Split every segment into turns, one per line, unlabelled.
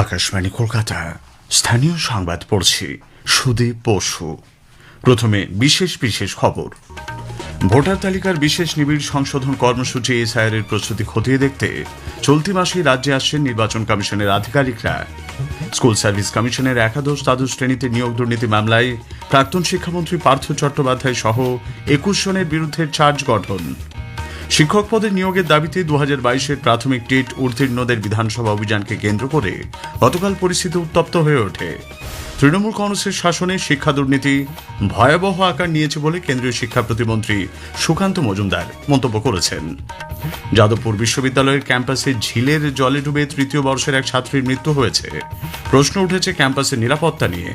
আকাশবাণী কলকাতা। স্থানীয় সংবাদ পড়ছি সুদীপ বসু প্রথমে বিশেষ বিশেষ খবর। ভোটার তালিকার বিশেষ নিবিড় সংশোধন কর্মসূচি এসআইআর এর প্রস্তুতি খতিয়ে দেখতে চলতি মাসে রাজ্যে আসছেন নির্বাচন কমিশনের আধিকারিকরা। স্কুল সার্ভিস কমিশনের একাদশ দ্বাদশ শ্রেণীতে নিয়োগ দুর্নীতি মামলায় প্রাক্তন শিক্ষামন্ত্রী পার্থ চট্টোপাধ্যায় সহ একুশ জনের বিরুদ্ধে চার্জ গঠন। শিক্ষক পদে নিয়োগের দাবিতে দু হাজার বাইশের প্রাথমিক টেট উত্তীর্ণদের বিধানসভা অভিযানকে কেন্দ্র করে গতকাল পরিস্থিতি উত্তপ্ত হয়ে ওঠে। তৃণমূল কংগ্রেসের শাসনে শিক্ষা দুর্নীতি ভয়াবহ আকার নিয়েছে বলে কেন্দ্রীয় শিক্ষা প্রতিমন্ত্রী সুকান্ত মজুমদার মন্তব্য করেছেন। যাদবপুর বিশ্ববিদ্যালয়ের ক্যাম্পাসে ঝিলের জলে ডুবে তৃতীয় বর্ষের এক ছাত্রীর মৃত্যু হয়েছে। প্রশ্ন উঠেছে ক্যাম্পাসের নিরাপত্তা নিয়ে।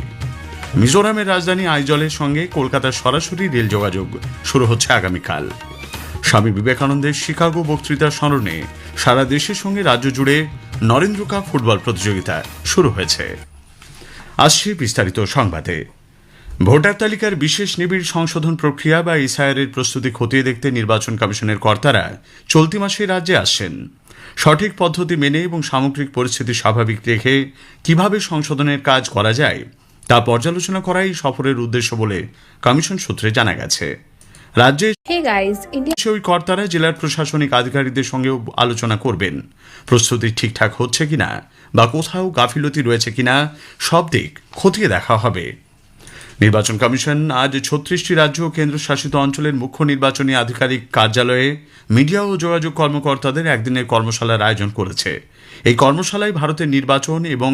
মিজোরামের রাজধানী আইজলের সঙ্গে কলকাতার সরাসরি রেল যোগাযোগ শুরু হচ্ছে আগামীকাল। স্বামী বিবেকানন্দের শিকাগো বক্তৃতার স্মরণে সারা দেশের সঙ্গে রাজ্য জুড়ে নরেন্দ্র কাপ ফুটবল প্রতিযোগিতা শুরু হয়েছে। আসছে বিস্তারিত সংবাদে। ভোটার তালিকার বিশেষ নিবিড় সংশোধন প্রক্রিয়া বা এসআইআর এর প্রস্তুতি খতিয়ে দেখতে নির্বাচন কমিশনের কর্তারা চলতি মাসে রাজ্যে আসছেন। সঠিক পদ্ধতি মেনে এবং সামগ্রিক পরিস্থিতি স্বাভাবিক রেখে কীভাবে সংশোধনের কাজ করা যায় তা পর্যালোচনা করাই সফরের উদ্দেশ্য বলে কমিশন সূত্রে জানা গেছে। রাজ্যে
Hey guys, India
সে ওই কর্তারা জেলার প্রশাসনিক আধিকারিকদের সঙ্গেও আলোচনা করবেন। প্রস্তুতি ঠিকঠাক হচ্ছে কিনা বা কোথাও গাফিলতি রয়েছে কিনা সব দিক খতিয়ে দেখা হবে। নির্বাচন কমিশন আজ ছত্রিশটি রাজ্য ও কেন্দ্রশাসিত অঞ্চলের মুখ্য নির্বাচনী আধিকারিক কার্যালয়ে মিডিয়া ও যোগাযোগ কর্মকর্তাদের একদিনের কর্মশালার আয়োজন করেছে। এই কর্মশালায় ভারতের নির্বাচন এবং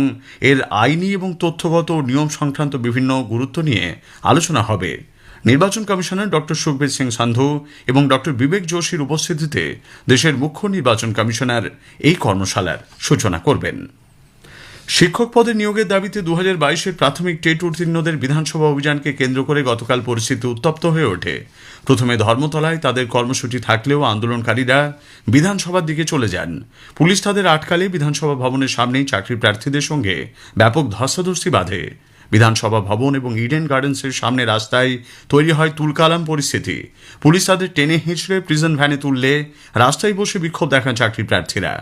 এর আইনি এবং তথ্যগত নিয়ম সংক্রান্ত বিভিন্ন গুরুত্ব নিয়ে আলোচনা হবে। নির্বাচন কমিশনার ডক্টর সুখবীর সিং সান্ধু এবং ডক্টর বিবেক যোশীর উপস্থিতিতে দেশের মুখ্য নির্বাচন কমিশনার এই কর্মশালার সূচনা করবেন। শিক্ষক পদে নিয়োগের দাবিতে দু হাজার বাইশের প্রাথমিক টেট উত্তীর্ণদের বিধানসভা অভিযানকে কেন্দ্র করে গতকাল পরিস্থিতি উত্তপ্ত হয়ে ওঠে। প্রথমে ধর্মতলায় তাদের কর্মসূচি থাকলেও আন্দোলনকারীরা বিধানসভার দিকে চলে যান। পুলিশ তাদের আটকালে বিধানসভা ভবনের সামনেই চাকরি প্রার্থীদের সঙ্গে ব্যাপক ধস্তাধস্তি বাঁধে। বিধানসভা ভবন এবং ইডেন গার্ডেন্সের সামনে রাস্তায় তৈরি হয় তুলকালাম পরিস্থিতি। পুলিশ তাদের টেনে হিঁচড়ে প্রিজন ভ্যানে তুললে রাস্তায় বসে বিক্ষোভ দেখান চাকরি প্রার্থীরা।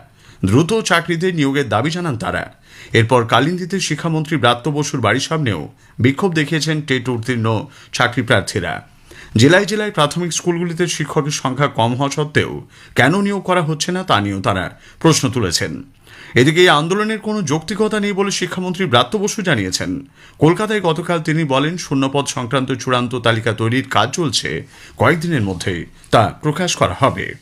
দ্রুত চাকরিতে নিয়োগের দাবি জানান তারা। এরপর কালিন্দিতে শিক্ষামন্ত্রী ব্রাত্য বসুর বাড়ির সামনেও বিক্ষোভ দেখিয়েছেন টেট উত্তীর্ণ চাকরি প্রার্থীরা। জেলায় জেলায় প্রাথমিক স্কুলগুলিতে শিক্ষকের সংখ্যা কম হওয়া সত্ত্বেও কেন নিয়োগ করা হচ্ছে না তা নিয়েও তারা প্রশ্ন তুলেছেন। এদিকে এই আন্দোলনের কোনো যৌক্তিকতা নেই বলে শিক্ষামন্ত্রী ব্রাত্য বসু জানিয়েছেন। কলকাতায় গতকাল তিনি বলেন, শূন্যপদ সংক্রান্ত চূড়ান্ত তালিকা তৈরির কাজ চলছে। কয়েকদিনের মধ্যেই তা প্রকাশ করা হবে।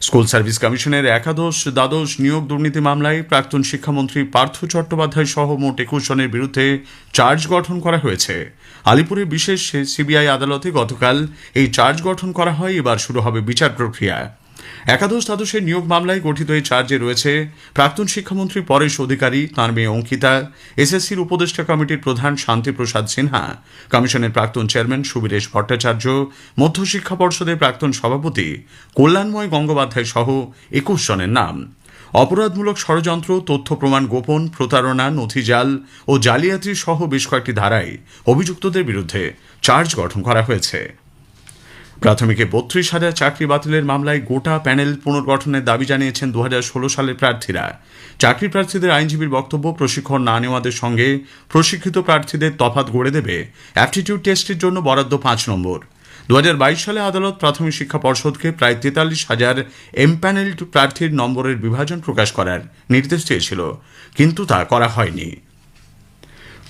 স্কুল সার্ভিস কমিশনের একাদশ দ্বাদশ নিয়োগ দুর্নীতি মামলায় প্রাক্তন শিক্ষামন্ত্রী পার্থ চট্টোপাধ্যায় সহ মোট একুশ জনের বিরুদ্ধে চার্জ গঠন করা হয়েছে। আলিপুরের বিশেষ সিবিআই আদালতে গতকাল এই চার্জ গঠন করা হয়। এবার শুরু হবে বিচার প্রক্রিয়া। একাদশ দ্বাদশের নিয়োগ মামলায় গঠিত এই চার্জে রয়েছে প্রাক্তন শিক্ষামন্ত্রী পরেশ অধিকারী, তাঁর মেয়ে অঙ্কিতা, এসএসসির উপদেষ্টা কমিটির প্রধান শান্তিপ্রসাদ সিনহা, কমিশনের প্রাক্তন চেয়ারম্যান সুবীরেশ ভট্টাচার্য মধ্যশিক্ষা পর্ষদের প্রাক্তন সভাপতি কল্যাণময় গঙ্গোপাধ্যায় সহ একুশ জনের নাম। অপরাধমূলক ষড়যন্ত্র, তথ্য প্রমাণ গোপন, প্রতারণা নথিজাল ও জালিয়াতি সহ বেশ কয়েকটি ধারায় অভিযুক্তদের বিরুদ্ধে চার্জ গঠন করা হয়েছে। প্রাথমিকে বত্রিশ হাজার চাকরি বাতিলের মামলায় গোটা প্যানেল পুনর্গঠনের দাবি জানিয়েছেন দু হাজার ষোলো সালের প্রার্থীরা। চাকরি প্রার্থীদের আইনজীবীর বক্তব্য, প্রশিক্ষণ না নেওয়াদের সঙ্গে প্রশিক্ষিত প্রার্থীদের তফাত গড়ে দেবে অ্যাপটিটিউড টেস্টের জন্য বরাদ্দ পাঁচ নম্বর। দু হাজার বাইশ সালে আদালত প্রাথমিক শিক্ষা পর্ষদকে প্রায় তেতাল্লিশ হাজার এমপ্যানেল প্রার্থীর নম্বরের বিভাজন প্রকাশ করার নির্দেশ দিয়েছিল, কিন্তু তা করা হয়নি।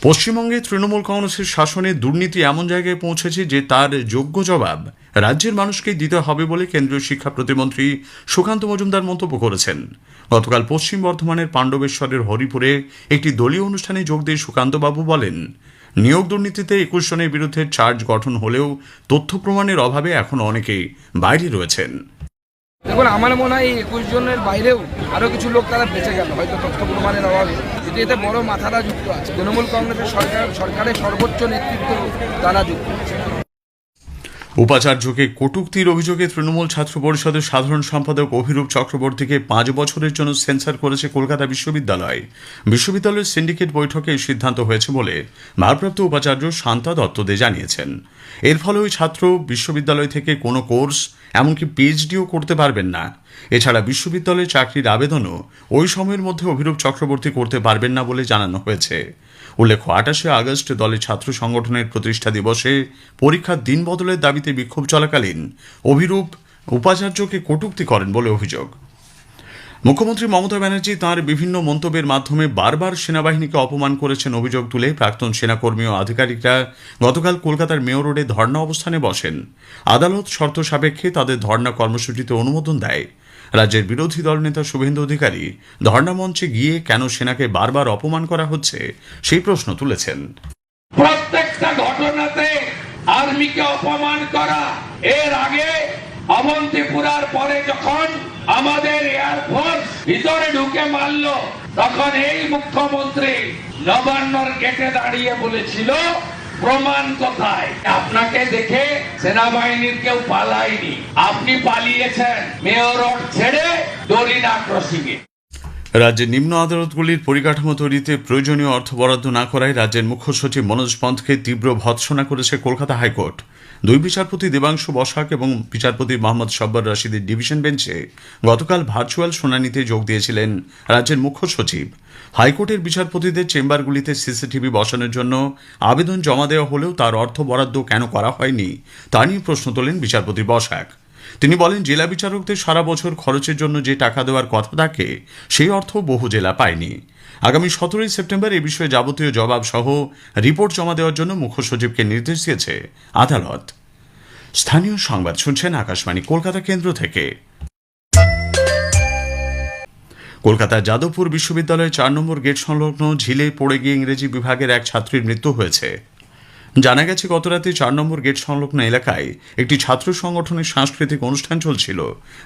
পশ্চিমবঙ্গে তৃণমূল কংগ্রেসের শাসনে দুর্নীতি এমন জায়গায় পৌঁছেছে যে তার যোগ্য জবাব রাজ্যের মানুষকেই দিতে হবে বলে কেন্দ্রীয় শিক্ষা প্রতিমন্ত্রী সুকান্ত মজুমদার মন্তব্য করেছেন। গতকাল পশ্চিম বর্ধমানের পাণ্ডবেশ্বরের হরিপুরে একটি দলীয় অনুষ্ঠানে যোগ দিয়ে সুকান্তবাবু বলেন, নিয়োগ দুর্নীতিতে একুশ জনের বিরুদ্ধে চার্জ গঠন হলেও তথ্য প্রমাণের অভাবে এখন অনেকেই বাইরে রয়েছেন।
দেখুন, আমার মনে হয় একুশ জনের বাইরেও আরও কিছু লোক তারা বেঁচে গেল, হয়তো তথ্য প্রমাণের অভাবে। এতে বড় মাথারা যুক্ত আছে। তৃণমূল কংগ্রেসের সরকার সরকারের সর্বোচ্চ নেতৃত্ব তারা যুক্ত আছে।
উপাচার্যকে কটূক্তির অভিযোগে তৃণমূল ছাত্র পরিষদের সাধারণ সম্পাদক অভিরূপ চক্রবর্তীকে পাঁচ বছরের জন্য সেন্সার করেছে কলকাতা বিশ্ববিদ্যালয়। বিশ্ববিদ্যালয়ের সিন্ডিকেট বৈঠকে এই সিদ্ধান্ত হয়েছে বলে ভারপ্রাপ্ত উপাচার্য শান্তা দত্ত দে জানিয়েছেন। এর ফলে ওই ছাত্র বিশ্ববিদ্যালয় থেকে কোনো কোর্স এমনকি পিএইচডিও করতে পারবেন না। এছাড়া বিশ্ববিদ্যালয়ে চাকরির আবেদনও ওই সময়ের মধ্যে অভিরূপ চক্রবর্তী করতে পারবেন না বলে জানানো হয়েছে। উল্লেখ্য, আঠাশে আগস্ট দলের ছাত্র সংগঠনের প্রতিষ্ঠা দিবসে পরীক্ষার দিন বদলের দাবিতে বিক্ষোভ চলাকালীন অভিরূপ উপাচার্যকে কটুক্তি করেন বলে অভিযোগ। মুখ্যমন্ত্রী মমতা ব্যানার্জি তাঁর বিভিন্ন মন্তব্যের মাধ্যমে বারবার সেনাবাহিনীকে অপমান করেছেন অভিযোগ তুলে প্রাক্তন সেনাকর্মী ও আধিকারিকরা গতকাল কলকাতার মেয়র রোডে ধর্ণা অবস্থানে বসেন। আদালত শর্ত সাপেক্ষে তাদের ধর্ণা কর্মসূচিতে অনুমোদন দেয়। রাজ্যের বিরোধী দলনেতা শুভেন্দু অধিকারী ধর্ণা মঞ্চে গিয়ে কেন সেনাকে বারবার অপমান করা হচ্ছে সেই প্রশ্ন তুলেছেন।
প্রত্যেকটা ঘটনাতে আর্মিকে অপমান করা, এর আগে অবন্তিপুরার পরে যখন আমাদের এয়ারফোর্স ভিতরে ঢুকে মারলো। তখন এই মুখ্যমন্ত্রী নবান্নর গেটে দাঁড়িয়ে বলেছিল, প্রমাণ কোথায়? আপনাকে দেখে সেনাবাহিনীর কেউ পালায়নি। আপনি পালিয়েছেন। মেয়র ছেড়ে দলিনা এ
রাজ্যের নিম্ন আদালতগুলির পরিকাঠামো তৈরিতে প্রয়োজনীয় অর্থ বরাদ্দ না করায় রাজ্যের মুখ্য সচিব মনোজ পন্থকে তীব্র ভৎসনা করেছে কলকাতা হাইকোর্ট। দুই বিচারপতি দেবাংশু বসাক এবং বিচারপতি মোহাম্মদ সব্বর রশিদের ডিভিশন বেঞ্চে গতকাল ভার্চুয়াল শুনানিতে যোগ দিয়েছিলেন রাজ্যের মুখ্য সচিব। হাইকোর্টের বিচারপতিদের চেম্বারগুলিতে সিসিটিভি বসানোর জন্য আবেদন জমা দেওয়া হলেও তার অর্থ বরাদ্দ কেন করা হয়নি, তা নিয়ে প্রশ্ন তোলেন বিচারপতি বসাক। তিনি বলেন, জেলা বিচারকদের সারা বছর খরচের জন্য যে টাকা দেওয়ার কথা থাকে, সেই অর্থ বহু জেলা পায়নি। আগামী সতেরোই সেপ্টেম্বর এ বিষয়ে যাবতীয় জবাব সহ রিপোর্ট জমা দেওয়ার জন্য মুখ্য সচিবকে নির্দেশ দিয়েছে আদালত। স্থানীয় সংবাদ শুনছেন আকাশবাণী, কলকাতা কেন্দ্র থেকে। কলকাতার যাদবপুর বিশ্ববিদ্যালয়ের চার নম্বর গেট সংলগ্ন ঝিলে পড়ে গিয়ে ইংরেজি বিভাগের এক ছাত্রীর মৃত্যু হয়েছে। জানা গেছে, গতরাতে চার নম্বর গেট সংলগ্ন এলাকায় একটি ছাত্র সংগঠনের সাংস্কৃতিক অনুষ্ঠান চলছিল।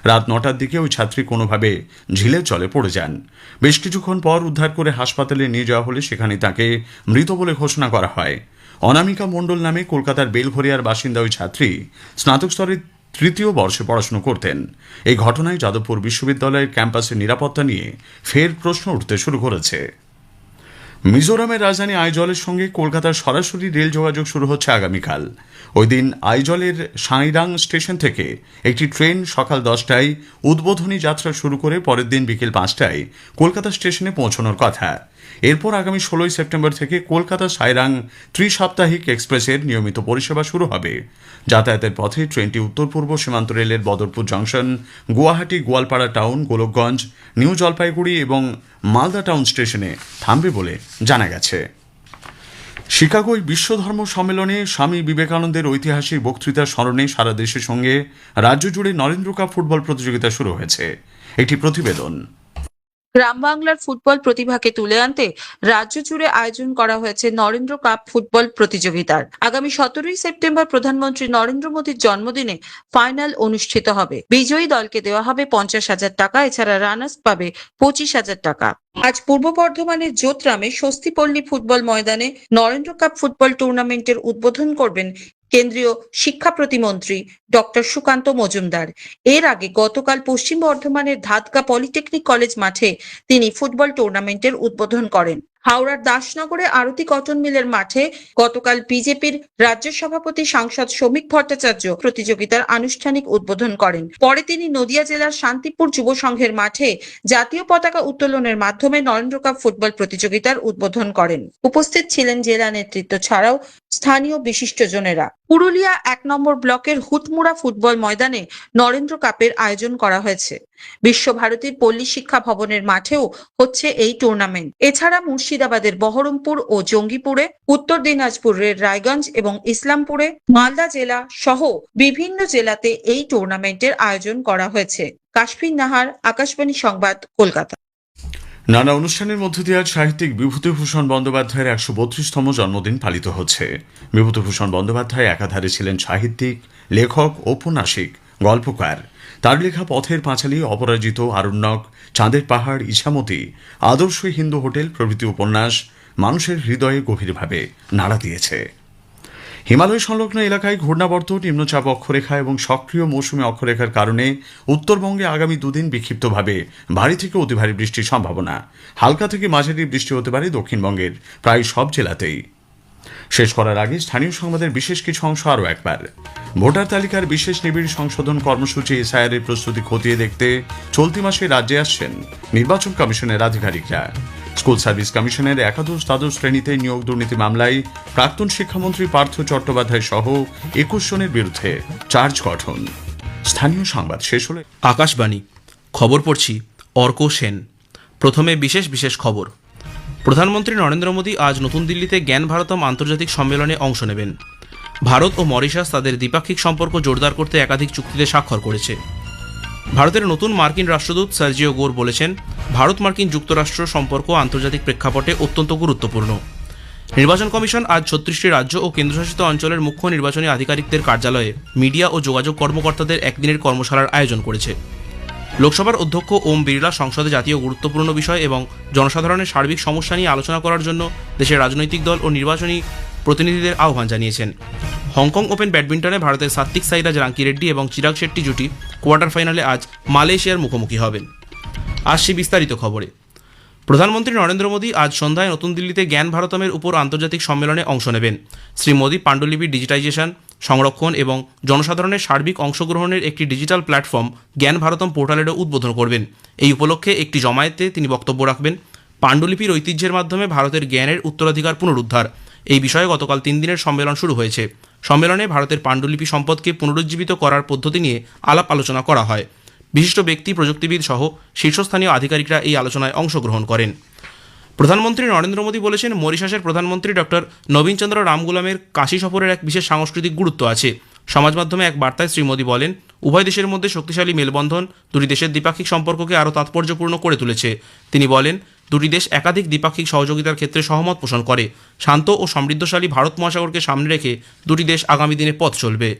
রাত নটার দিকে ওই ছাত্রী কোনোভাবে ঝিলের জলে পড়ে যান। বেশ কিছুক্ষণ পর উদ্ধার করে হাসপাতালে নিয়ে যাওয়া হলে সেখানে তাকে মৃত বলে ঘোষণা করা হয়। অনামিকা মণ্ডল নামে কলকাতার বেলঘরিয়ার বাসিন্দা ওই ছাত্রী স্নাতক স্তরের তৃতীয় বর্ষে পড়াশুনো করতেন। এই ঘটনায় যাদবপুর বিশ্ববিদ্যালয়ের ক্যাম্পাসের নিরাপত্তা নিয়ে ফের প্রশ্ন উঠতে শুরু করেছে। মিজোরামের রাজধানী আইজলের সঙ্গে কলকাতার সরাসরি রেল যোগাযোগ শুরু হচ্ছে আগামীকাল। ওই দিন আইজলের সাঁইরাং স্টেশন থেকে একটি ট্রেন সকাল দশটায় উদ্বোধনী যাত্রা শুরু করে পরের দিন বিকেল পাঁচটায় কলকাতা স্টেশনে পৌঁছানোর কথা। এরপর আগামী ষোলোই সেপ্টেম্বর থেকে কলকাতা সাইরাং ত্রিসাপ্তাহিক এক্সপ্রেসের নিয়মিত পরিষেবা শুরু হবে। যাতায়াতের পথে ট্রেনটি উত্তর পূর্ব সীমান্ত রেলের Badarpur junction, Guwahati, Goalpara town, Golakganj, new Jalpaiguri এবং মালদা টাউন স্টেশনে থামবে বলে জানা গেছে। শিকাগোয় বিশ্ব ধর্ম সম্মেলনে স্বামী বিবেকানন্দের ঐতিহাসিক বক্তৃতার স্মরণে সারা দেশের সঙ্গে রাজ্য জুড়ে নরেন্দ্র কাপ ফুটবল প্রতিযোগিতা শুরু হয়েছে। একটি প্রতিবেদন।
গ্রাম বাংলার ফুটবল প্রতিভাকে তুলে আনতে রাজ্য জুড়ে আয়োজন করা হয়েছে নরেন্দ্র কাপ ফুটবল প্রতিযোগিতার। আগামী সতেরোই সেপ্টেম্বর প্রধানমন্ত্রী নরেন্দ্র মোদীর জন্মদিনে ফাইনাল অনুষ্ঠিত হবে। বিজয়ী দলকে দেওয়া হবে পঞ্চাশ হাজার টাকা, এছাড়া রানার্স পাবে পঁচিশ হাজার টাকা। আজ পূর্ব বর্ধমানের জোতরামে স্বস্তিপল্লী ফুটবল ময়দানে নরেন্দ্র কাপ ফুটবল টুর্নামেন্টের উদ্বোধন করবেন কেন্দ্রীয় শিক্ষা প্রতিমন্ত্রী ডক্টর সুকান্ত মজুমদার। এর আগে গতকাল পশ্চিম বর্ধমানের ধাদকা পলিটেকনিক কলেজ মাঠে তিনি ফুটবল টুর্নামেন্টের উদ্বোধন করেন। হাওড়ার দাসনগরে আরতি কটন মিলের মাঠে গতকাল বিজেপির রাজ্য সভাপতি সাংসদ শ্রমিক ভট্টাচার্য প্রতিযোগিতার আনুষ্ঠানিক উদ্বোধন করেন। পরে তিনি নদিয়া জেলার শান্তিপুর যুব সংঘের মাঠে জাতীয় পতাকা উত্তোলনের মাধ্যমে নরেন্দ্র কাপ ফুটবল প্রতিযোগিতার উদ্বোধন করেন। উপস্থিত ছিলেন জেলা নেতৃত্ব ছাড়াও স্থানীয় বিশিষ্টজনেরা। পুরুলিয়া এক নম্বর ব্লকের হুটমুড়া ফুটবল ময়দানে নরেন্দ্র কাপের আয়োজন করা হয়েছে। বিশ্বভারতীর পল্লী শিক্ষা ভবনের মাঠেও হচ্ছে এই টুর্নামেন্ট এছাড়া মুর্শিদাবাদের বহরমপুর ও জঙ্গিপুরে, উত্তর দিনাজপুরের রায়গঞ্জ এবং ইসলামপুরে, মালদা জেলা সহ বিভিন্ন জেলাতে এই টুর্নামেন্টের আয়োজন করা হয়েছে। কাশ্মীর নাহার, আকাশবাণী সংবাদ, কলকাতা।
নানা অনুষ্ঠানের মধ্য দিয়ে আজ সাহিত্যিক বিভূতিভূষণ বন্দ্যোপাধ্যায়ের একশো বত্রিশতম জন্মদিন পালিত হচ্ছে। বিভূতিভূষণ বন্দ্যোপাধ্যায় একাধারে ছিলেন সাহিত্যিক, লেখক, ঔপন্যাসিক, গল্পকার। তার লেখা পথের পাঁচালী, অপরাজিত, আরণ্যক, চাঁদের পাহাড়, ইছামতি, আদর্শ হিন্দু হোটেল প্রভৃতি উপন্যাস মানুষের হৃদয়ে গভীরভাবে নাড়া দিয়েছে। হিমালয় সংলগ্ন এলাকায় ঘূর্ণাবর্ত নিম্নচাপ অক্ষরেখা এবং সক্রিয় মৌসুমী অক্ষরেখার কারণে উত্তরবঙ্গে আগামী দুদিন বিক্ষিপ্তভাবে ভারী থেকে অতি ভারী বৃষ্টির সম্ভাবনা। হালকা থেকে মাঝারি বৃষ্টি হতে পারে দক্ষিণবঙ্গের, প্রায় সব জেলাতেই। শেষ করার আগে স্থানীয় সংবাদের বিশেষ কিছু অংশ আরও একবার। ভোটার তালিকার বিশেষ নিবিড় সংশোধন কর্মসূচি এসআইআর এর প্রস্তুতি খতিয়ে দেখতে চলতি মাসে রাজ্যে আসছেন নির্বাচন কমিশনের আধিকারিকরা। স্কুল সার্ভিস কমিশনের একাদশ দ্বাদশ শ্রেণীতে নিয়োগ দুর্নীতি মামলায় প্রাক্তন শিক্ষামন্ত্রী পার্থ চট্টোপাধ্যায় সহ একুশ জনের বিরুদ্ধে চার্জ গঠন। স্থানীয় সংবাদ শেষ হলে
আকাশবাণী, খবর পড়ছি অর্ক সেন। প্রথমে বিশেষ বিশেষ খবর। প্রধানমন্ত্রী নরেন্দ্র মোদী আজ নতুন দিল্লিতে জ্ঞান ভারতম আন্তর্জাতিক সম্মেলনে অংশ নেবেন। ভারত ও মরিশাস তাদের দ্বিপাক্ষিক সম্পর্ক জোরদার করতে একাধিক চুক্তিতে স্বাক্ষর করেছে। ভারতের নতুন মার্কিন রাষ্ট্রদূত সার্জিও গোর বলেছেন, ভারত মার্কিন যুক্তরাষ্ট্র সম্পর্ক আন্তর্জাতিক প্রেক্ষাপটে অত্যন্ত গুরুত্বপূর্ণ। নির্বাচন কমিশন আজ ছত্রিশটি রাজ্য ও কেন্দ্রশাসিত অঞ্চলের মুখ্য নির্বাচনী আধিকারিকদের কার্যালয়ে মিডিয়া ও যোগাযোগ কর্মকর্তাদের একদিনের কর্মশালার আয়োজন করেছে। লোকসভার অধ্যক্ষ ওম বিড়লা সংসদে জাতীয় গুরুত্বপূর্ণ বিষয় এবং জনসাধারণের সার্বিক সমস্যা নিয়ে আলোচনা করার জন্য দেশের রাজনৈতিক দল ও নির্বাচনী প্রতিনিধিদের আহ্বান জানিয়েছেন। হংকং ওপেন ব্যাডমিন্টনে ভারতের সাত্বিক সাইরাজ রাঙ্কি রেড্ডি এবং চিরাগ শেট্টি জুটি কোয়ার্টার ফাইনালে আজ মালয়েশিয়ার মুখোমুখি হবেন। আসছি বিস্তারিত খবরে। প্রধানমন্ত্রী নরেন্দ্র মোদী আজ সন্ধ্যায় নতুন দিল্লিতে জ্ঞান ভারতমের উপর আন্তর্জাতিক সম্মেলনে অংশ নেবেন। শ্রী মোদী পাণ্ডুলিপির ডিজিটাইজেশন, সংরক্ষণ এবং জনসাধারণের সার্বিক অংশগ্রহণের একটি ডিজিটাল প্ল্যাটফর্ম জ্ঞান ভারতম পোর্টালেরও উদ্বোধন করবেন। এই উপলক্ষে একটি জমায়েতে তিনি বক্তব্য রাখবেন। পাণ্ডুলিপির ঐতিহ্যের মাধ্যমে ভারতের জ্ঞানের উত্তরাধিকার পুনরুদ্ধার। এই বিষয়ে গতকাল তিন দিনের সম্মেলন শুরু হয়েছে। সম্মেলনে ভারতের পাণ্ডুলিপি সম্পদকে পুনরুজ্জীবিত করার পদ্ধতি নিয়ে আলাপ আলোচনা করা হয়। বিশিষ্ট ব্যক্তি, প্রযুক্তিবিদ সহ শীর্ষস্থানীয় আধিকারিকরা এই আলোচনায় অংশগ্রহণ করেন। প্রধানমন্ত্রী নরেন্দ্র মোদী বলেছেন, মরিশাসের প্রধানমন্ত্রী ডক্টর নবীনচন্দ্র রামগুলামের কাশী সফরের এক বিশেষ সাংস্কৃতিক গুরুত্ব আছে। সমাজ মাধ্যমে এক বার্তায় শ্রী মোদী বলেন, উভয় দেশের মধ্যে শক্তিশালী মেলবন্ধন দুটি দেশের দ্বিপাক্ষিক সম্পর্ককে আরও তাৎপর্যপূর্ণ করে তুলেছে। তিনি বলেন দুটি দেশ একাধিক দ্বিপাক্ষিক সহযোগিতার ক্ষেত্রে সহমত পোষণ করে শান্ত ও সমৃদ্ধশালী ভারত মহাসাগরকে সামনে রেখে দুটি দেশ আগামী দিনে পথ চলবে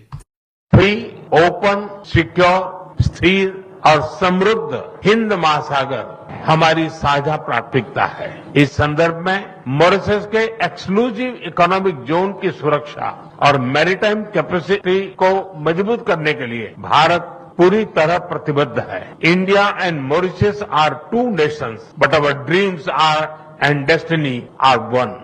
फ्री ओपन सिक्योर स्थिर और समृद्ध हिंद महासागर हमारी साझा प्राथमिकता है इस संदर्भ में मॉरिशस के एक्सक्लूसिव इकोनॉमिक जोन की सुरक्षा और मैरीटाइम कैपेसिटी को मजबूत करने के लिए भारत पूरी तरह प्रतिबद्ध है India and Mauritius are two nations but our dreams are and destiny are one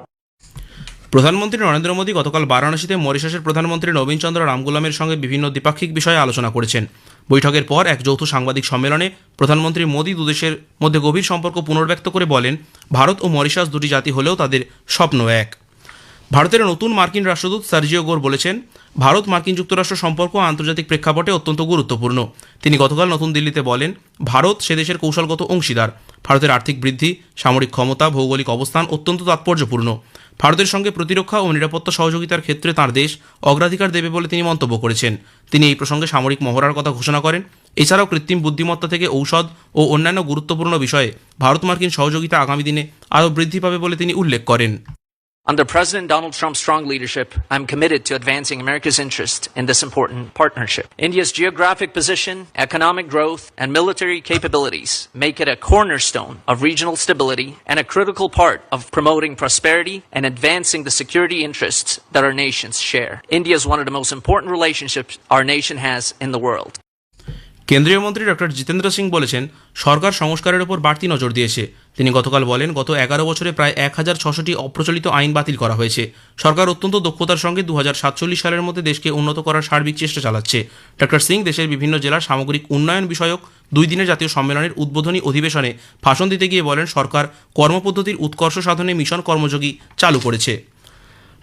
প্রধানমন্ত্রী নরেন্দ্র মোদী গতকাল বারাণসীতে মরিশাসের প্রধানমন্ত্রী নবীন চন্দ্র রামগুলামের সঙ্গে বিভিন্ন দ্বিপাক্ষিক বিষয়ে আলোচনা করেছেন বৈঠকের পর এক যৌথ সাংবাদিক সম্মেলনে প্রধানমন্ত্রী মোদী দুদেশের মধ্যে গভীর সম্পর্ক পুনর্ব্যক্ত করে বলেন ভারত ও মরিশাস দুটি জাতি হলেও তাদের স্বপ্ন এক ভারতের নতুন মার্কিন রাষ্ট্রদূত সার্জিও গোর বলেছেন ভারত মার্কিন যুক্তরাষ্ট্র সম্পর্ক আন্তর্জাতিক প্রেক্ষাপটে অত্যন্ত গুরুত্বপূর্ণ। তিনি গতকাল নতুন দিল্লিতে বলেন, ভারত সে দেশের কৌশলগত অংশীদার। ভারতের আর্থিক বৃদ্ধি, সামরিক ক্ষমতা, ভৌগোলিক অবস্থান অত্যন্ত তাৎপর্যপূর্ণ। ভারতের সঙ্গে প্রতিরক্ষা ও নিরাপত্তা সহযোগিতার ক্ষেত্রে তার দেশ অগ্রাধিকার দেবে বলে তিনি মন্তব্য করেছেন। তিনি এই প্রসঙ্গে সামরিক মহড়ার কথা ঘোষণা করেন। এছাড়াও কৃত্রিম বুদ্ধিমত্তা থেকে ঔষধ ও অন্যান্য গুরুত্বপূর্ণ বিষয়ে ভারত মার্কিন সহযোগিতা আগামী দিনে আরও বৃদ্ধি পাবে বলে তিনি উল্লেখ করেন।
Under President Donald Trump's strong leadership, I'm committed to advancing America's interest in this important partnership. India's geographic position, economic growth, and military capabilities make it a cornerstone of regional stability and a critical part of promoting prosperity and advancing the security interests that our nations share. India is one of the most important relationships our nation has in the world.
কেন্দ্রীয় মন্ত্রী doctor Jitendra Singh বলেছেন, সরকার সংস্কারের উপর বাড়তি নজর দিয়েছে। তিনি গতকাল বলেন, গত এগারো বছরে প্রায় এক হাজার ছশোটি অপ্রচলিত আইন বাতিল করা হয়েছে। সরকার অত্যন্ত দক্ষতার সঙ্গে দু সালের মধ্যে দেশকে উন্নত করার সার্বিক চেষ্টা চালাচ্ছে। ডক্টর সিং দেশের বিভিন্ন জেলার সামগ্রিক উন্নয়ন বিষয়ক দুই দিনের জাতীয় সম্মেলনের উদ্বোধনী অধিবেশনে ভাষণ দিতে গিয়ে বলেন, সরকার কর্মপদ্ধতির উৎকর্ষ সাধনে মিশন কর্মযোগী চালু করেছে।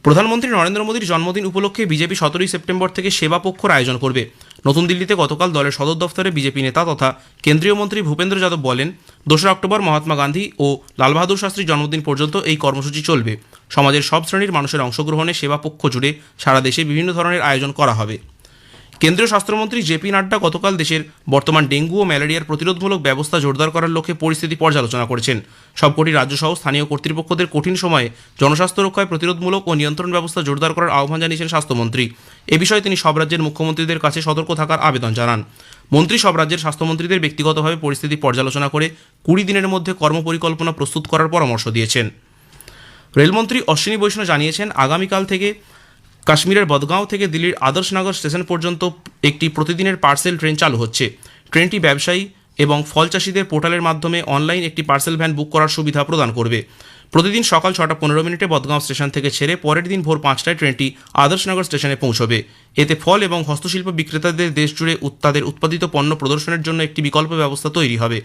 প্রধানমন্ত্রী নরেন্দ্র মোদীর জন্মদিন উপলক্ষে বিজেপি সতেরোই সেপ্টেম্বর থেকে সেবা পক্ষর আয়োজন করবে। নতুন দিল্লিতে গতকাল দলের সদর দফতরে বিজেপি নেতা তথা কেন্দ্রীয় মন্ত্রী ভূপেন্দ্র যাদব বলেন, দোসরা অক্টোবর মহাত্মা গান্ধী ও লালবাহাদুর শাস্ত্রীর জন্মদিন পর্যন্ত এই কর্মসূচি চলবে। সমাজের সব শ্রেণির মানুষের অংশগ্রহণে সেবা পক্ষ জুড়ে সারা দেশে বিভিন্ন ধরনের আয়োজন করা হবে। কেন্দ্রীয় স্বাস্থ্যমন্ত্রী জেপি নাড্ডা গতকাল দেশের বর্তমান ডেঙ্গু ও ম্যালেরিয়ার প্রতিরোধমূলক ব্যবস্থা জোরদার করার লক্ষ্যে পরিস্থিতি পর্যালোচনা করেছেন। সবকটি রাজ্যসহ স্থানীয় কর্তৃপক্ষদের কঠিন সময়ে জনস্বাস্থ্য রক্ষায় প্রতিরোধমূলক ও নিয়ন্ত্রণ ব্যবস্থা জোরদার করার আহ্বান জানিয়েছেন স্বাস্থ্যমন্ত্রী। এ বিষয়ে তিনি সব রাজ্যের মুখ্যমন্ত্রীদের কাছে সতর্ক থাকার আবেদন জানান। মন্ত্রী সব রাজ্যের স্বাস্থ্যমন্ত্রীদের ব্যক্তিগতভাবে পরিস্থিতি পর্যালোচনা করে কুড়ি দিনের মধ্যে কর্মপরিকল্পনা প্রস্তুত করার পরামর্শ দিয়েছেন। রেলমন্ত্রী অশ্বিনী বৈষ্ণব জানিয়েছেন, আগামীকাল থেকে কাশ্মীরের বদগাঁও থেকে দিল্লির আদর্শনগর স্টেশন পর্যন্ত একটি প্রতিদিনের পার্সেল ট্রেন চালু হচ্ছে। ট্রেনটি ব্যবসায়ী এবং ফল চাষিদের পোর্টালের মাধ্যমে অনলাইন একটি পার্সেল ভ্যান বুক করার সুবিধা প্রদান করবে। প্রতিদিন সকাল ছটা পনেরো মিনিটে বদগাঁও স্টেশন থেকে ছেড়ে পরের দিন ভোর পাঁচটায় ট্রেনটি আদর্শনগর স্টেশনে পৌঁছবে। এতে ফল এবং হস্তশিল্প বিক্রেতাদের দেশ জুড়ে তাদের উৎপাদিত পণ্য প্রদর্শনের জন্য একটি বিকল্প ব্যবস্থা তৈরি হবে।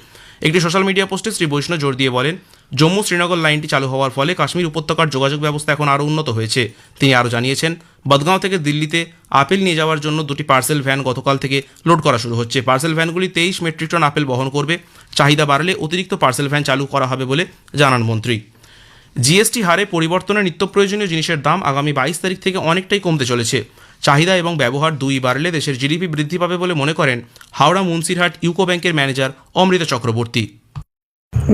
একটি সোশ্যাল মিডিয়া পোস্টে শ্রী বৈষ্ণব জোর দিয়ে বলেন জম্মু শ্রীনগর লাইনটি চালু হওয়ার ফলে কাশ্মীর উপত্যকার যোগাযোগ ব্যবস্থা এখন আরও উন্নত হয়েছে। তিনি আরও জানিয়েছেন, বদগাঁও থেকে দিল্লিতে আপেল নিয়ে যাওয়ার জন্য দুটি পার্সেল ভ্যান গতকাল থেকে লোড করা শুরু হচ্ছে। পার্সেল ভ্যানগুলি তেইশ মেট্রিক টন আপেল বহন করবে। চাহিদা বাড়লে অতিরিক্ত পার্সেল ভ্যান চালু করা হবে বলে জানান মন্ত্রী। জিএসটি হারে পরিবর্তনে নিত্য প্রয়োজনীয় জিনিসের দাম আগামী বাইশ তারিখ থেকে অনেকটাই কমতে চলেছে। চাহিদা এবং ব্যবহার দুই বাড়লে দেশের জিডিপি বৃদ্ধি পাবে বলে মনে করেন হাওড়া মুন্সিরহাট ইউকো ব্যাংকের ম্যানেজার অমৃতা চক্রবর্তী।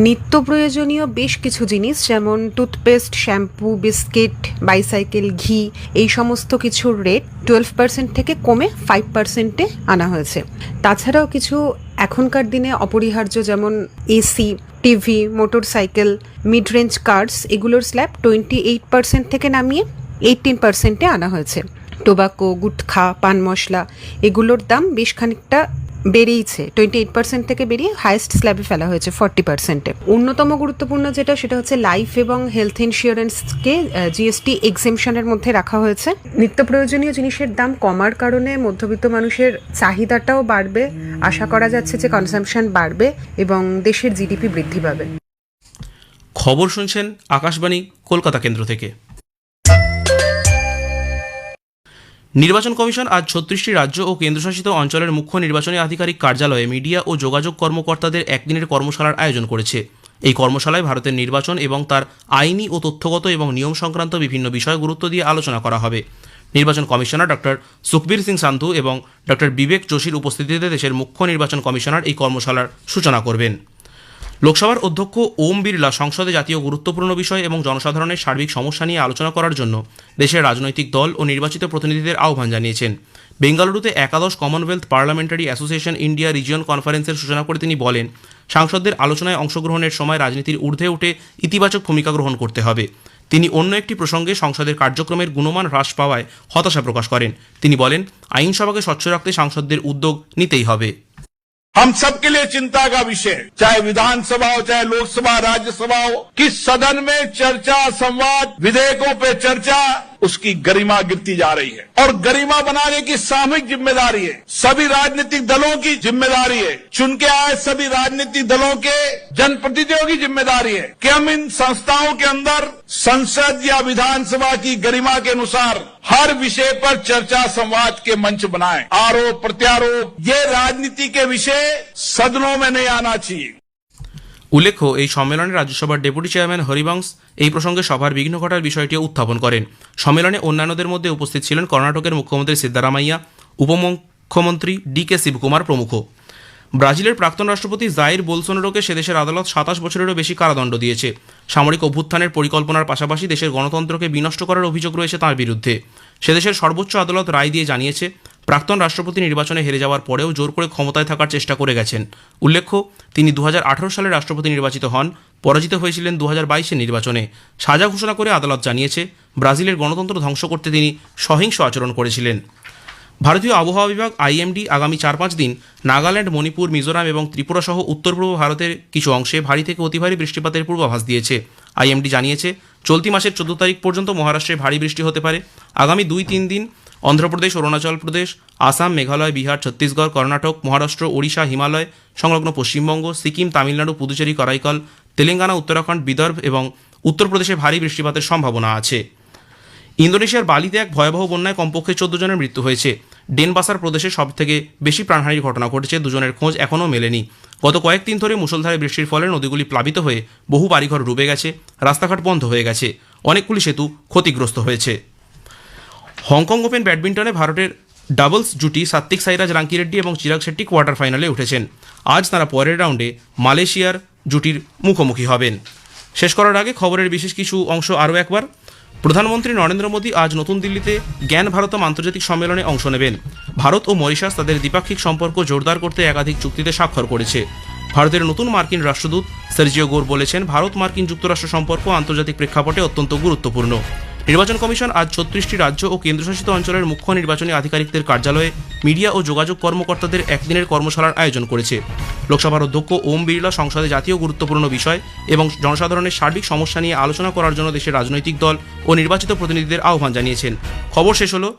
নিত্য প্রয়োজনীয় বেশ কিছু জিনিস, যেমন টুথপেস্ট, শ্যাম্পু, বিস্কিট, বাইসাইকেল, ঘি, এই সমস্ত কিছুর রেট টুয়েলভ পার্সেন্ট থেকে কমে ফাইভ পার্সেন্টে আনা হয়েছে। তাছাড়াও কিছু এখনকার দিনে অপরিহার্য যেমন AC, TV motorcycle mid range cars এগুলোর স্ল্যাব টোয়েন্টি এইট পার্সেন্ট থেকে নামিয়ে এইটিন পার্সেন্টে আনা হয়েছে। টোবাকো, গুটখা, পান মশলা, এগুলোর দাম বেশ খানিকটা বেড়েইছে টোয়েন্টি এইট পার্সেন্ট থেকে বেরিয়ে হাইয়েস্ট স্ল্যাবে ফেলা হয়েছে ফর্টি পার্সেন্টে অন্যতম গুরুত্বপূর্ণ যেটা, সেটা হচ্ছে লাইফ এবং হেলথ ইন্স্যুরেন্সকে জিএসটি এক্সেমশনের মধ্যে রাখা হয়েছে। নিত্য প্রয়োজনীয় জিনিসের দাম কমার কারণে মধ্যবিত্ত মানুষের চাহিদাটাও বাড়বে। আশা করা যাচ্ছে যে কনসামশন বাড়বে এবং দেশের জিডিপি বৃদ্ধি পাবে।
খবর শুনছেন আকাশবাণী, কলকাতা কেন্দ্র থেকে। নির্বাচন কমিশন আজ ছত্রিশটি রাজ্য ও কেন্দ্রশাসিত অঞ্চলের মুখ্য নির্বাচনী আধিকারিক কার্যালয়ে মিডিয়া ও যোগাযোগ কর্মকর্তাদের একদিনের কর্মশালার আয়োজন করেছে। এই কর্মশালায় ভারতের নির্বাচন এবং তার আইনি ও তথ্যগত এবং নিয়ম সংক্রান্ত বিভিন্ন বিষয় গুরুত্ব দিয়ে আলোচনা করা হবে। নির্বাচন কমিশনার ডক্টর সুখবীর সিং সান্ধু এবং ডক্টর বিবেক যোশীর উপস্থিতিতে দেশের মুখ্য নির্বাচন কমিশনার এই কর্মশালার সূচনা করবেন। লোকসভার অধ্যক্ষ ওম বিড়লা সংসদে জাতীয় গুরুত্বপূর্ণ বিষয় এবং জনসাধারণের সার্বিক সমস্যা নিয়ে আলোচনা করার জন্য দেশের রাজনৈতিক দল ও নির্বাচিত প্রতিনিধিদের আহ্বান জানিয়েছেন। বেঙ্গালুরুতে একাদশ Commonwealth parliamentary association India region কনফারেন্সের সূচনা করে তিনি বলেন, সাংসদদের আলোচনায় অংশগ্রহণের সময় রাজনীতির ঊর্ধ্বে উঠে ইতিবাচক ভূমিকা গ্রহণ করতে হবে। তিনি অন্য একটি প্রসঙ্গে সংসদের কার্যক্রমের গুণমান হ্রাস পাওয়ায় হতাশা প্রকাশ করেন। তিনি বলেন, আইনসভাকে স্বচ্ছ রাখতে সাংসদদের উদ্যোগ নিতেই হবে।
हम सबके लिए चिंता का विषय है। चाहे विधानसभा हो, चाहे लोकसभा, राज्यसभा हो, किस सदन में चर्चा, संवाद, विधेयकों पे चर्चा उसकी गरिमा गिरती जा रही है। और गरिमा बनाने की सामूहिक ज़िम्मेदारी है। सभी राजनीतिक दलों की ज़िम्मेदारी है। चुन के आए सभी राजनीतिक दलों के जनप्रतिनिधियों की ज़िम्मेदारी है कि हम इन संस्थाओं के अंदर संसद या विधानसभा की गरिमा के अनुसार हर विषय पर चर्चा संवाद के मंच बनाएँ। आरोप प्रत्यारोप, ये राजनीति के विषय सदनों में नहीं आना चाहिए।
উল্লেখ্য, এই সম্মেলনে রাজ্যসভার ডেপুটি চেয়ারম্যান হরিবংশ এই প্রসঙ্গে সভার বিঘ্ন ঘটার বিষয়টিও উত্থাপন করেন। সম্মেলনে অন্যান্যদের মধ্যে উপস্থিত ছিলেন কর্ণাটকের মুখ্যমন্ত্রী সিদ্দারামাইয়া উপমুখ্যমন্ত্রী ডি কে শিবকুমার প্রমুখ। ব্রাজিলের প্রাক্তন রাষ্ট্রপতি জাইর বোলসোনারোকে সেদেশের আদালত সাতাশ বছরেরও বেশি কারাদণ্ড দিয়েছে। সামরিক অভ্যুত্থানের পরিকল্পনার পাশাপাশি দেশের গণতন্ত্রকে বিনষ্ট করার অভিযোগ রয়েছে তার বিরুদ্ধে। সেদেশের সর্বোচ্চ আদালত রায় দিয়ে জানিয়েছে প্রাক্তন রাষ্ট্রপতি নির্বাচনে হেরে যাওয়ার পরেও জোর করে ক্ষমতায় থাকার চেষ্টা করে গেছেন। উল্লেখ্য, তিনি দু হাজার আঠারো সালে রাষ্ট্রপতি নির্বাচিত হন, পরাজিত হয়েছিলেন দু হাজার নির্বাচনে। সাজা ঘোষণা করে আদালত জানিয়েছে, ব্রাজিলের গণতন্ত্র ধ্বংস করতে তিনি সহিংস আচরণ করেছিলেন। ভারতীয় আবহাওয়া বিভাগ, আইএমডি, আগামী চার পাঁচ দিন নাগাল্যান্ড, মণিপুর, মিজোরাম এবং ত্রিপুরা সহ উত্তর পূর্ব ভারতের কিছু অংশে ভারী থেকে অতি ভারী বৃষ্টিপাতের পূর্বাভাস দিয়েছে। আইএমডি জানিয়েছে, চলতি মাসের চোদ্দ তারিখ পর্যন্ত মহারাষ্ট্রে ভারী বৃষ্টি হতে পারে। আগামী দুই তিন দিন অন্ধ্রপ্রদেশ অরুণাচল প্রদেশ, আসাম, মেঘালয়, বিহার, ছত্তিশগড়, কর্ণাটক, মহারাষ্ট্র, ওড়িশা, হিমালয়, সংলগ্ন পশ্চিমবঙ্গ, সিকিম, তামিলনাড়ু, পুদুচেরি, করাইকল, তেলেঙ্গানা, উত্তরাখণ্ড, বিদর্ভ এবং উত্তরপ্রদেশে ভারী বৃষ্টিপাতের সম্ভাবনা আছে। ইন্দোনেশিয়ার বালিতে এক ভয়াবহ বন্যায় কমপক্ষে চোদ্দ জনের মৃত্যু হয়েছে। ডেনবাসার প্রদেশে সব থেকে বেশি প্রাণহানির ঘটনা ঘটেছে। দুজনের খোঁজ এখনও মেলেনি। গত কয়েকদিন ধরে মুসলধারে বৃষ্টির ফলে নদীগুলি প্লাবিত হয়ে বহু বাড়িঘর ডুবে গেছে, রাস্তাঘাট বন্ধ হয়ে গেছে। অনেকগুলি সেতু ক্ষতিগ্রস্ত হয়েছে। হংকং ওপেন ব্যাডমিন্টনে ভারতের ডাবলস জুটি সাত্বিক সাইরাজ রাঙ্কিরেড্ডি এবং চিরাগ শেট্টি কোয়ার্টার ফাইনালে উঠেছেন। আজ তারা পরের রাউন্ডে মালয়েশিয়ার জুটির মুখোমুখি হবেন। শেষ করার আগে খবরের বিশেষ কিছু অংশ আরও একবার। প্রধানমন্ত্রী নরেন্দ্র মোদী আজ নতুন দিল্লিতে জ্ঞান ভারতম আন্তর্জাতিক সম্মেলনে অংশ নেবেন। ভারত ও মরিশাস তাদের দ্বিপাক্ষিক সম্পর্ক জোরদার করতে একাধিক চুক্তিতে স্বাক্ষর করেছে। ভারতের নতুন মার্কিন রাষ্ট্রদূত সার্জিও গোর বলেছেন ভারত মার্কিন যুক্তরাষ্ট্র সম্পর্ক আন্তর্জাতিক প্রেক্ষাপটে অত্যন্ত গুরুত্বপূর্ণ। নির্বাচন কমিশন আজ ছত্রিশটি রাজ্য ও কেন্দ্রশাসিত অঞ্চলের মুখ্য নির্বাচনী আধিকারিকদের কার্যালয়ে মিডিয়া ও যোগাযোগ কর্মকর্তাদের একদিনের কর্মশালার আয়োজন করেছে। লোকসভার অধ্যক্ষ ওম বিড়লা সংসদে জাতীয় গুরুত্বপূর্ণ বিষয় এবং জনসাধারণের সার্বিক সমস্যা নিয়ে আলোচনা করার জন্য দেশের রাজনৈতিক দল ও নির্বাচিত প্রতিনিধিদের আহ্বান জানিয়েছেন। খবর শেষ হলো